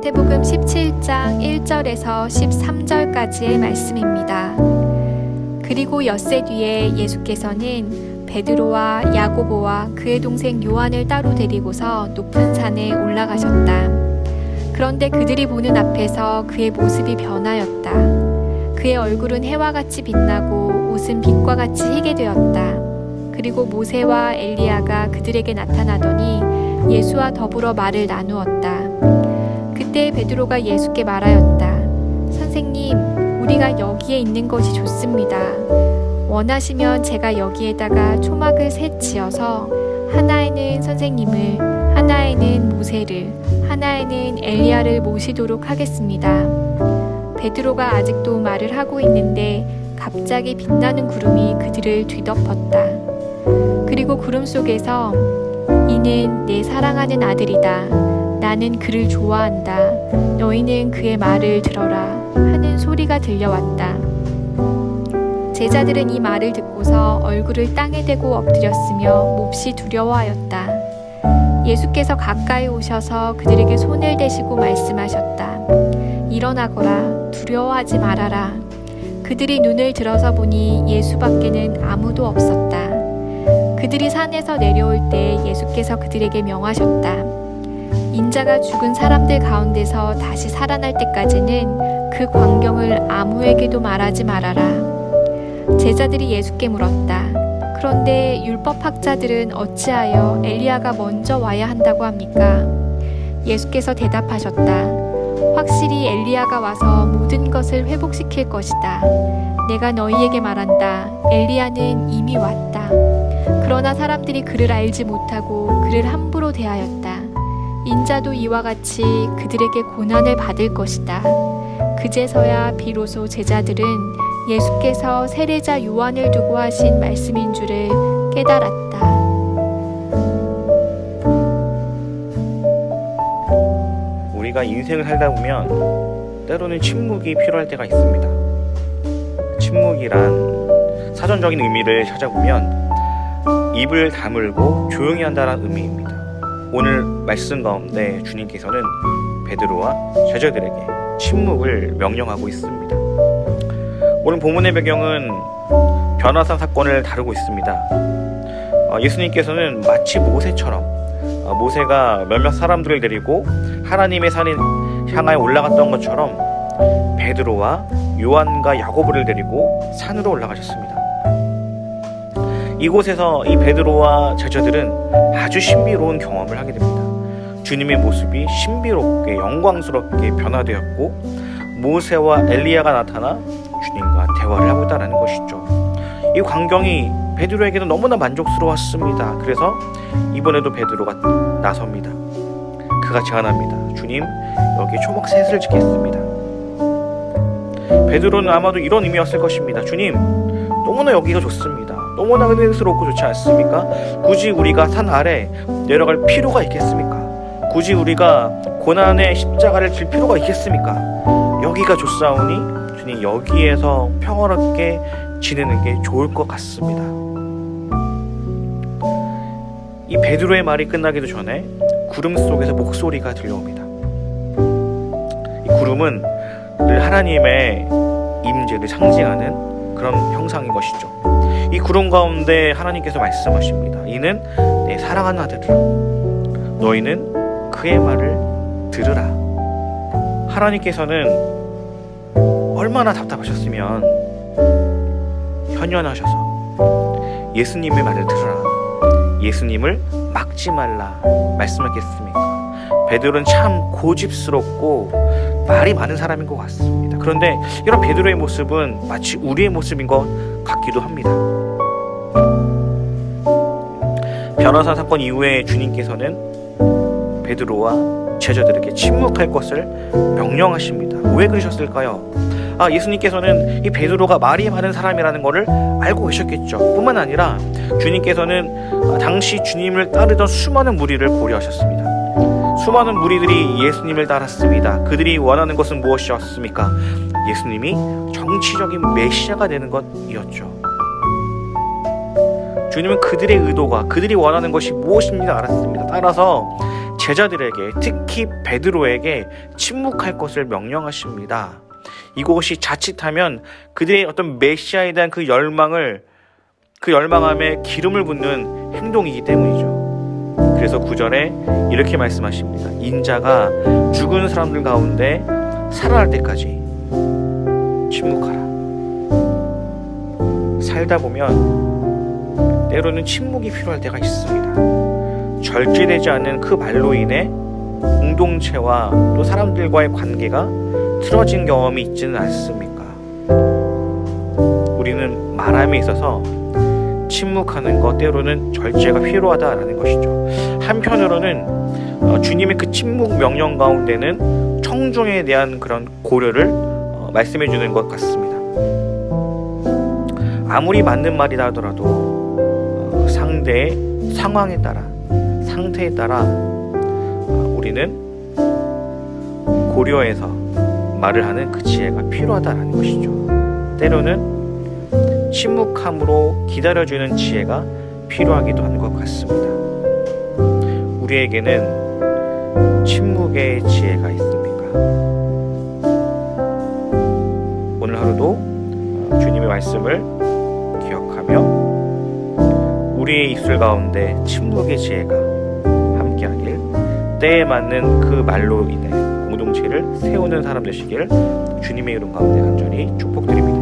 마태복음 17장 1절에서 13절까지의 말씀입니다. 그리고 엿새 뒤에 예수께서는 베드로와 야고보와 그의 동생 요한을 따로 데리고서 높은 산에 올라가셨다. 그런데 그들이 보는 앞에서 그의 모습이 변하였다. 그의 얼굴은 해와 같이 빛나고 옷은 빛과 같이 희게 되었다. 그리고 모세와 엘리야가 그들에게 나타나더니 예수와 더불어 말을 나누었다. 그때 베드로가 예수께 말하였다. 선생님, 우리가 여기에 있는 것이 좋습니다. 원하시면 제가 여기에다가 초막을 셋 지어서 하나에는 선생님을, 하나에는 모세를, 하나에는 엘리야를 모시도록 하겠습니다. 베드로가 아직도 말을 하고 있는데 갑자기 빛나는 구름이 그들을 뒤덮었다. 그리고 구름 속에서 이는 내 사랑하는 아들이다. 나는 그를 좋아한다. 너희는 그의 말을 들어라. 하는 소리가 들려왔다. 제자들은 이 말을 듣고서 얼굴을 땅에 대고 엎드렸으며 몹시 두려워하였다. 예수께서 가까이 오셔서 그들에게 손을 대시고 말씀하셨다. 일어나거라. 두려워하지 말아라. 그들이 눈을 들어서 보니 예수밖에는 아무도 없었다. 그들이 산에서 내려올 때 예수께서 그들에게 명하셨다. 인자가 죽은 사람들 가운데서 다시 살아날 때까지는 그 광경을 아무에게도 말하지 말아라. 제자들이 예수께 물었다. 그런데 율법학자들은 어찌하여 엘리야가 먼저 와야 한다고 합니까? 예수께서 대답하셨다. 확실히 엘리야가 와서 모든 것을 회복시킬 것이다. 내가 너희에게 말한다. 엘리야는 이미 왔다. 그러나 사람들이 그를 알지 못하고 그를 함부로 대하였다. 인자도 이와 같이 그들에게 고난을 받을 것이다. 그제서야 비로소 제자들은 예수께서 세례자 요한을 두고 하신 말씀인 줄을 깨달았다. 우리가 인생을 살다 보면 때로는 침묵이 필요할 때가 있습니다. 침묵이란 사전적인 의미를 찾아보면 입을 다물고 조용히 한다는 의미입니다. 오늘 말씀 가운데 주님께서는 베드로와 제자들에게 침묵을 명령하고 있습니다. 오늘 본문의 배경은 변화산 사건을 다루고 있습니다. 어, 예수님께서는 마치 모세처럼 어, 모세가 몇몇 사람들을 데리고 하나님의 산에 향하여 올라갔던 것처럼 베드로와 요한과 야고보를 데리고 산으로 올라가셨습니다. 이곳에서 이 베드로와 제자들은 아주 신비로운 경험을 하게 됩니다. 주님의 모습이 신비롭게 영광스럽게 변화되었고 모세와 엘리야가 나타나 주님과 대화를 하고 있다는 것이죠. 이 광경이 베드로에게는 너무나 만족스러웠습니다. 그래서 이번에도 베드로가 나섭니다. 그가 제안합니다. 주님, 여기 초막 셋을 짓겠습니다. 베드로는 아마도 이런 의미였을 것입니다. 주님, 너무나 여기가 좋습니다. 너무나 은혜스럽고 좋지 않습니까? 굳이 우리가 산 아래 내려갈 필요가 있겠습니까? 굳이 우리가 고난의 십자가를 질 필요가 있겠습니까? 여기가 좋사오니 주님 여기에서 평화롭게 지내는 게 좋을 것 같습니다. 이 베드로의 말이 끝나기도 전에 구름 속에서 목소리가 들려옵니다. 이 구름은 늘 하나님의 임재를 상징하는 그런 형상인 것이죠. 이 구름 가운데 하나님께서 말씀하십니다. 이는 내 사랑하는 아들이라. 너희는 그의 말을 들으라. 하나님께서는 얼마나 답답하셨으면 현현하셔서 예수님의 말을 들으라. 예수님을 막지 말라 말씀하겠습니까? 베드로는 참 고집스럽고 말이 많은 사람인 것 같습니다. 그런데 이런 베드로의 모습은 마치 우리의 모습인 것 같기도 합니다. 변호사 사건 이후에 주님께서는 베드로와 제자들에게 침묵할 것을 명령하십니다. 왜 그러셨을까요? 아, 예수님께서는 이 베드로가 말이 많은 사람이라는 것을 알고 계셨겠죠. 뿐만 아니라 주님께서는 당시 주님을 따르던 수많은 무리를 고려하셨습니다. 수많은 무리들이 예수님을 따랐습니다. 그들이 원하는 것은 무엇이었습니까? 예수님이 정치적인 메시아가 되는 것이었죠. 주님은 그들의 의도가 그들이 원하는 것이 무엇인지 알았습니다. 따라서 제자들에게 특히 베드로에게 침묵할 것을 명령하십니다. 이것이 자칫하면 그들의 어떤 메시아에 대한 그 열망을 그 열망함에 기름을 붓는 행동이기 때문이죠. 그래서 구절에 이렇게 말씀하십니다. 인자가 죽은 사람들 가운데 살아날 때까지 침묵하라. 살다 보면 때로는 침묵이 필요할 때가 있습니다. 절제되지 않는 그 말로 인해 공동체와 또 사람들과의 관계가 틀어진 경험이 있지는 않습니까? 우리는 말함에 있어서 침묵하는 것 때로는 절제가 필요하다라는 것이죠. 한편으로는 어, 주님의 그 침묵 명령 가운데는 청중에 대한 그런 고려를 어, 말씀해 주는 것 같습니다. 아무리 맞는 말이라 하더라도 어, 상대의 상황에 따라 상태에 따라 어, 우리는 고려해서 말을 하는 그 지혜가 필요하다라는 것이죠. 때로는 침묵함으로 기다려주는 지혜가 필요하기도 한 것 같습니다. 우리에게는 침묵의 지혜가 있습니까? 오늘 하루도 어, 주님의 말씀을 우리의 입술 가운데 침묵의 지혜가 함께하길 때에 맞는 그 말로 인해 공동체를 세우는 사람 되시길 주님의 이름 가운데 간절히 축복드립니다.